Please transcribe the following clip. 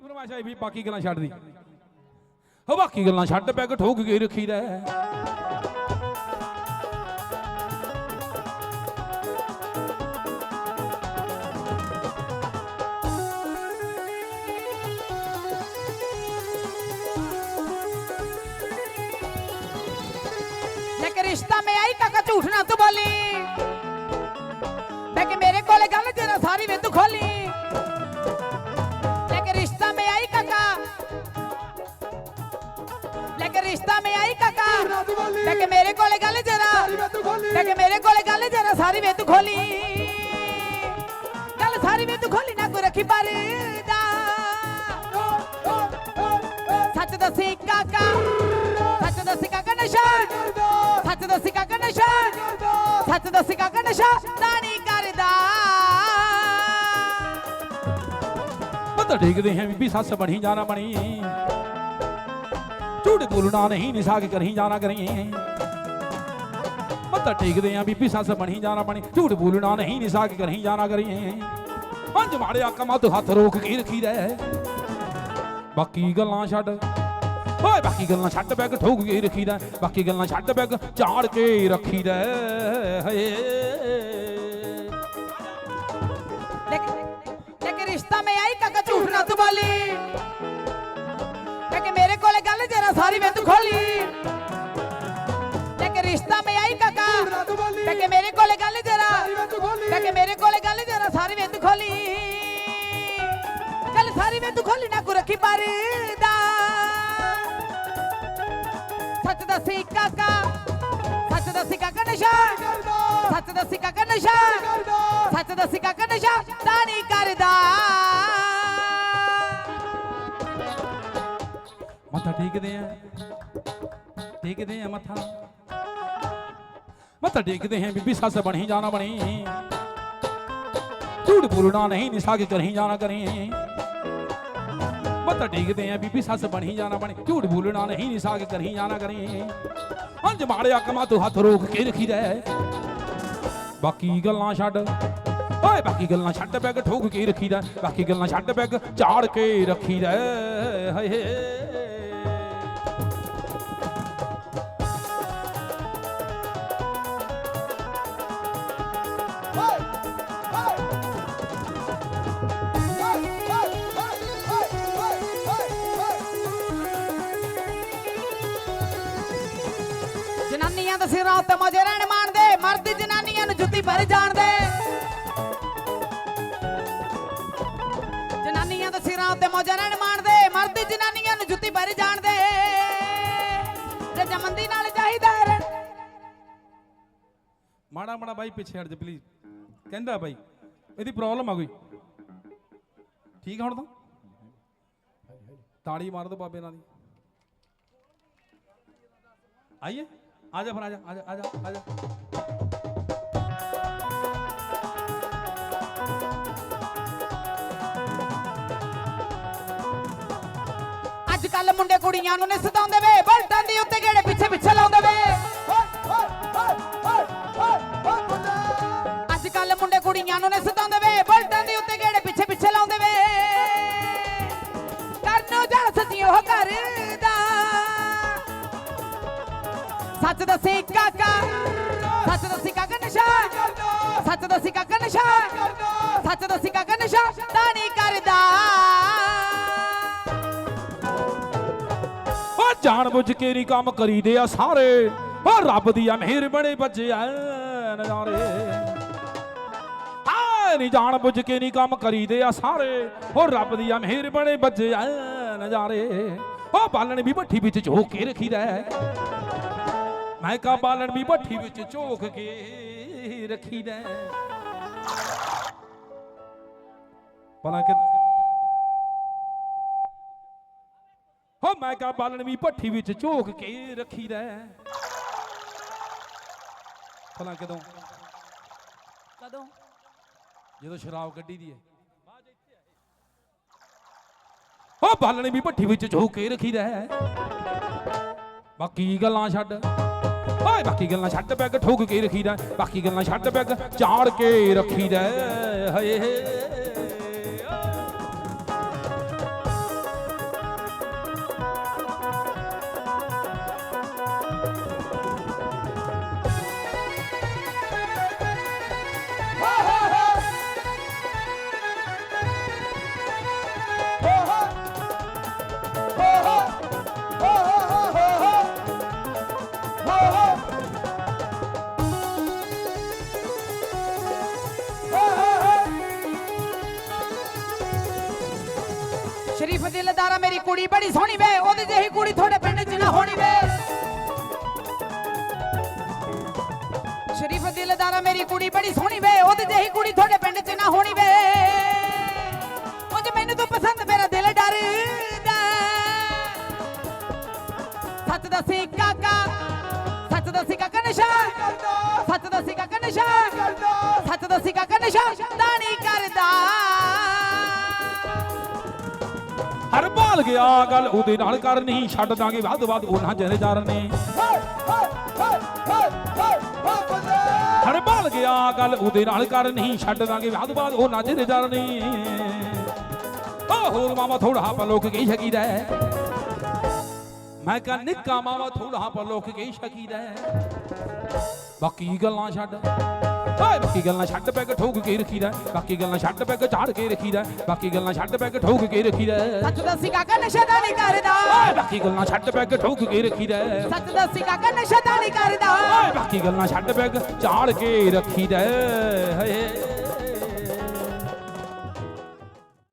ਫਰਮਾਇਸ਼ ਆਈ ਵੀ ਬਾਕੀ ਗੱਲਾਂ ਛੱਡ ਦੀ ਹੋ ਬਾਕੀ ਗੱਲਾਂ ਛੱਡ ਪੈਗ ਠੋਕ ਕੇ ਰੱਖੀਦਾ ਹੈ। लेकिन रिश्ता में आई काका झूठ ना तू बोली लेकिन मेरे कोले गल तेरा सारी वे तू खोली ਲੈ ਮੇਰੇ ਕੋਲੇ ਗੱਲ ਜਰਾ। ਲੈ ਕੇ ਮੇਰੇ ਕੋਲੇ ਗੱਲ ਜਰਾ ਸਾਰੀ ਵੇ ਖੋਲੀ। ਗੱਲ ਸਾਰੀ ਵੇ ਖੋਲੀ ਨਾ ਕੋ ਰੱਖੀ ਪਰਦਾ ਸੱਚ ਦੱਸੀ ਕਾਕਾ ਸੱਚ ਦੱਸੀ ਕਾਕਾ ਨਸ਼ਾ। ਸੱਚ ਦੱਸੀ ਕਾਕਾ ਨਸ਼ਾ। ਸੱਚ ਦੱਸੀ ਕਾਕਾ ਨਸ਼ਾ ਦਾਣੀ ਕਰਦਾ। ਪਤਾ ਠੀਕ ਨਹੀਂ ਹੈ ਬੀਬੀ ਸੱਸ ਬਣੀ ਜਾਣਾ ਬਣੀ। ਝੂਠ ਬੋਲਣਾ ਨਹੀਂ ਨਿਸਾਗ ਕਰੀ ਜਾਣਾ ਕਰੀ ਮੱਥਾ ਟੇਕਦੇ ਹਾਂ ਬੀਬੀ ਸੱਸ ਬਣੀ ਜਾਣਾ ਬਣੀ ਝੂਠ ਬੋਲਣਾ ਨਹੀਂ ਨਿਸਾਗ ਕਰੀ ਜਾਣਾ ਕਰੀ ਪੰਜ ਮਾੜਿਆ ਕਮਾਂ ਤੋਂ ਹੱਥ ਰੋਕ ਕੇ ਰੱਖੀਦਾ ਹੈ। ਬਾਕੀ ਗੱਲਾਂ ਛੱਡ ਓਏ ਬਾਕੀ ਗੱਲਾਂ ਛੱਡ ਬੈਗ ਠੋਕ ਕੇ ਰੱਖੀਦਾ ਹੈ। ਬਾਕੀ ਗੱਲਾਂ ਛੱਡ ਬੈਗ ਝਾੜ ਕੇ ਰੱਖੀਦਾ ਹੈ। ਹਏ लेकिन लेकिन रिश्ता में आई काका झूठ ना तू बोली लेकिन मेरे कोले મારી વેતું ખોલી કે રિશ્તા મેં આઈ કાકા કે મેરે કોલે ગાલી જરા કે મેરે કોલે ગાલી જરા સારી વેતું ખોલી કલ સારી વેતું ખોલી નાખું રખી મારી દા સચ દસી કાકા સચ દસી કાકા નિશાન સચ દસી કાકા નિશાન સચ દસી કાકા નિશાન દાણી કરદા ਮੱਥਾ ਟੇਕਦੇ ਆ। ਟੇਕਦੇ ਆ ਮੱਥਾ। ਮੱਥਾ ਟੇਕਦੇ ਆ, ਬੀਬੀ ਸੱਸ ਬਣੀ ਜਾਣਾ ਬਣੀ। ਝੂਠ ਬੋਲਣਾ ਨਹੀਂ ਨਿਸਾਗ ਕਰੀ ਜਾਣਾ ਕਰੀ। ਮੱਥਾ ਟੇਕਦੇ ਆ, ਬੀਬੀ ਸੱਸ ਬਣੀ ਜਾਣਾ ਬਣੀ। ਝੂਠ ਬੋਲਣਾ ਨਹੀਂ ਨਿਸਾਗ ਕਰੀ ਜਾਣਾ ਕਰੀ। ਅੰਜ ਮਾੜਿਆ ਕਮਾ ਤੂੰ ਹੱਥ ਰੋਕ ਕੇ ਰੱਖੀਦਾ ਹੈ। ਬਾਕੀ ਗੱਲਾਂ ਛੱਡ। ਓਏ, ਬਾਕੀ ਗੱਲਾਂ ਛੱਡ ਬੈਗ ਠੋਕ ਕੇ ਰੱਖੀਦਾ ਬਾਕੀ ਗੱਲਾਂ ਛੱਡ ਬੈਗ ਝਾੜ ਕੇ ਰੱਖੀਦਾ ਹਾਏ ਜਨਾਨੀਆਂ ਸਿਰਾਂ ਉੱਤੇ ਮਜੇ ਰਹਿਣ ਮਾਣਦੇ, ਮਰਦ ਜਨਾਨੀਆਂ ਨੂੰ ਜੁੱਤੀ ਭਰ ਜਾਣਦੇ। ਜਨਾਨੀਆਂ ਦੇ ਸਿਰਾਂ ਉੱਤੇ ਮਜੇ ਰਹਿਣ ਮਾਣਦੇ, ਮਰਦ ਜਨਾਨੀਆਂ ਨੂੰ ਜੁੱਤੀ ਭਰ ਜਾਣਦੇ। ਤੇ ਜਮੰਦੀ ਨਾਲ ਚਾਹੀਦਾ ਹੈ ਮਾੜਾ ਮਾੜਾ ਬਾਈ ਪਿੱਛੇ ਹਟ ਜਾ ਪਲੀਜ਼ ਕਹਿੰਦਾ ਬਾਈ, ਇਹਦੀ ਪ੍ਰੋਬਲਮ ਆ ਕੋਈ? ਠੀਕ ਹੁਣ ਤਾਂ? ਤਾੜੀ ਮਾਰ ਦੋ ਬਾਬੇ ਨਾਲ ਦੀ ਆਈਏ। ਆ ਜਾ ਫਿਰ, ਆ ਜਾ ਆ ਜਾ ਆ ਜਾ ਆ ਜਾ। ਅੱਜ ਕੱਲ ਮੁੰਡੇ ਕੁੜੀਆਂ ਨੂੰ ਨੀ ਸਤਾਉਂਦੇ ਵੇ, ਬਲਟਾਂ ਦੀ ਉੱਤੇ ਸੱਚ ਦੱਸੀ ਕਾਕਾ। ਸੱਚ ਦੱਸੀ ਕਾਕਾ ਨਸ਼ਾ। ਸੱਚ ਦੱਸੀ ਕਾਕਾ ਨਸ਼ਾ। ਸੱਚ ਦੱਸੀ ਕਾਕਾ ਨਸ਼ਾ। ਤਾਂ ਨਹੀਂ ਕਰਦਾ। ਓ ਜਾਣ ਬੁੱਝ ਕੇ ਨਹੀਂ ਕੰਮ ਕਰੀਦੇ ਆ ਸਾਰੇ। ਓ ਰੱਬ ਦੀ ਆ ਮਿਹਰ ਬੜੇ ਬੱਜੇ ਨਜ਼ਾਰੇ। ਆ ਨਹੀਂ ਜਾਣ ਬੁੱਝ ਕੇ ਨਹੀਂ ਕੰਮ ਕਰੀਦੇ ਆ ਸਾਰੇ। ਓ ਰੱਬ ਦੀ ਆ ਮਿਹਰ ਬੜੇ ਬੱਜੇ ਆ ਨਜ਼ਾਰੇ। ਓ ਬਾਲਣ ਵੀ ਭੱਠੀ ਵਿੱਚ ਝੋਕ ਕੇ ਰੱਖੀਦਾ ਮੈਂ ਕਾ ਬਾਲਣ ਵੀ ਭੱਠੀ ਵਿੱਚ ਝੋਕ ਕੇ ਰੱਖੀਦਾ ਹੈ। ਭਲਾ ਕਿ ਹੋ ਮੈਂ ਕਾ ਬਾਲਣ ਵੀ ਭੱਠੀ ਵਿੱਚ ਝੋਕ ਕੇ ਰੱਖੀਦਾ ਹੈ। ਭਲਾ ਕਦੋਂ? ਕਦੋਂ? ਜਦੋਂ ਸ਼ਰਾਬ ਕੱਢੀ ਦੀ ਹੈ। ਉਹ ਬਾਲਣ ਵੀ ਭੱਠੀ ਵਿੱਚ ਝੋਕ ਕੇ ਰੱਖੀਦਾ ਹੈ। ਬਾਕੀ ਗੱਲਾਂ ਛੱਡ। ਓਏ, ਬਾਕੀ ਗੱਲਾਂ ਛੱਡ ਪੈਗ ਠੋਕ ਕੇ ਰੱਖੀਦਾ ਹੈ। ਬਾਕੀ ਗੱਲਾਂ ਛੱਡ ਪੈਗ ਚਾੜ ਕੇ ਰੱਖੀਦਾ ਹਏ, ਹਾਏ ਸ਼ਰੀਫ ਦਿਲਦਾਰਾ ਮੇਰੀ ਕੁੜੀ ਬੜੀ ਸੋਹਣੀ ਵੇ, ਉਹਦੀ ਜਿਹੀ ਕੁੜੀ ਤੁਹਾਡੇ ਪਿੰਡ 'ਚ ਨਾ ਹੋਣੀ ਵੇ। ਸ਼ਰੀਫ ਦਿਲਦਾਰਾ ਮੇਰੀ ਕੁੜੀ ਬੜੀ ਸੋਹਣੀ ਵੇ, ਉਹਦੀ ਜਿਹੀ ਕੁੜੀ ਤੁਹਾਡੇ ਪਿੰਡ 'ਚ ਨਾ ਹੋਣੀ ਵੇ। ਉਂਝ ਮੈਨੂੰ ਤੂੰ ਪਸੰਦ ਮੇਰਾ ਦਿਲ ਡਰਦਾ। ਸੱਚ ਦੱਸੀ ਕਾਕਾ, ਸੱਚ ਦੱਸੀ ਕਾਕਾ ਨਸ਼ਾ। ਸੱਚ ਦੱਸੀ ਕਾਕਾ ਨਸ਼ਾ। ਸੱਚ ਦੱਸੀ ਕਾਕਾ ਨਸ਼ਾ ਤਾਂ ਕਰਦਾ। ਹਰ ਗਿਆ, ਗੱਲ ਉਹਦੇ ਨਾਲ ਕਰਨੀ ਛੱਡ ਦਾਂਗੇ, ਵੱਧ ਵੱਧ ਉਹਨਾਂ ਜਨੇ ਜਾਰਨੇ ਹਰ ਭਾਲ ਗਿਆ, ਗੱਲ ਉਹਦੇ ਨਾਲ ਕਰਨੀ ਛੱਡ ਦਾਂਗੇ, ਵੱਧ ਵੱਧ ਉਹਨਾਂ ਜਨੇ ਜਾਰਨੇ ਹੋਰ ਮਾਮਾ ਥੋੜਾ ਪਲੋਕ ਗਈ ਸ਼ਕੀਦਾ ਮੈਂ ਕਹ, ਨਿੱਕਾ ਮਾਮਾ ਥੋੜਾ ਪਲੋਕ ਗਈ ਸ਼ਕੀਦਾ ਬਾਕੀ ਗੱਲਾਂ ਛੱਡ। ਓਏ ਬਾਕੀ ਗੱਲਾਂ ਛੱਡ ਪੈਗ ਠੋਕ ਕੇ ਰੱਖੀਦਾ ਬਾਕੀ ਗੱਲਾਂ ਛੱਡ ਪੈਗ ਝਾੜ ਕੇ ਰੱਖੀਦਾ ਬਾਕੀ ਗੱਲਾਂ ਛੱਡ ਪੈਗ ਠੋਕ ਕੇ ਰੱਖੀਦਾ ਸੱਚ ਦੱਸੀ ਕਾਕਾ ਨਸ਼ਾ ਤਾਂ ਨਹੀਂ ਕਰਦਾ। ਓਏ ਬਾਕੀ ਗੱਲਾਂ ਛੱਡ ਪੈਗ ਠੋਕ ਕੇ ਰੱਖੀਦਾ ਸੱਚ ਦੱਸੀ ਕਾਕਾ ਨਸ਼ਾ ਤਾਂ ਨਹੀਂ ਕਰਦਾ। ਓਏ ਬਾਕੀ ਗੱਲਾਂ ਛੱਡ ਪੈਗ ਝਾੜ ਕੇ ਰੱਖੀਦਾ ਹਏ।